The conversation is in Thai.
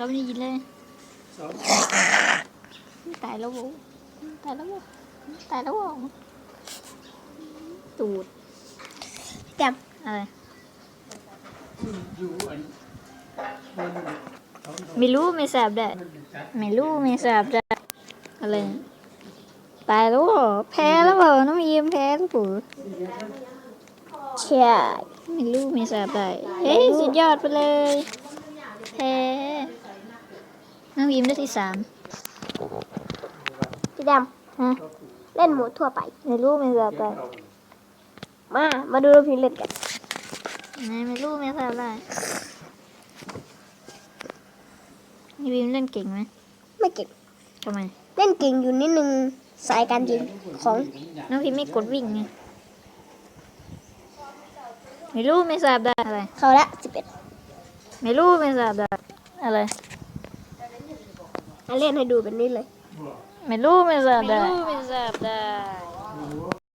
เขาไม่ได้ยินเลยสองตายแล้วโว้ตายแล้วโว้ตายแล้วโว้ตูดแต้มอะไรอยู่อันบนสองไม่รู้ไม่ทราบได้จัดไม่รู้ไม่ทราบได้อะไรตายแล้วเหรอแพ้แล้วเหรอน้องอีมแพ้แล้วปุ๋ใช่ไม่รู้ไม่ทราบได้เฮ้ยสุดยอดไปเลยแพ้ น้องอีมได้ที่สามพี่ดฮะำเล่นหมูทั่วไป ไม่รู้ไม่ทราบได้มา มาดูเราพิมพ์เล่นกันไม่ไม่รู้ไม่ทราบได้นี่บีมเล่นเก่งไหมไม่เก่ง ทำไม เล่นเก่งอยู่นิดนึงสายการยิงของน้องพิมไม่กดวิ่งไงไม่รู้ไม่ทราบได้อะไร เขาละสิบเอ็ดไม่รู้ไม่ทราบได้อะไร เล่นให้ดูแบบนี้เลย ไม่รู้ไม่ทราบได้ไม่รู้ไม่ทราบได้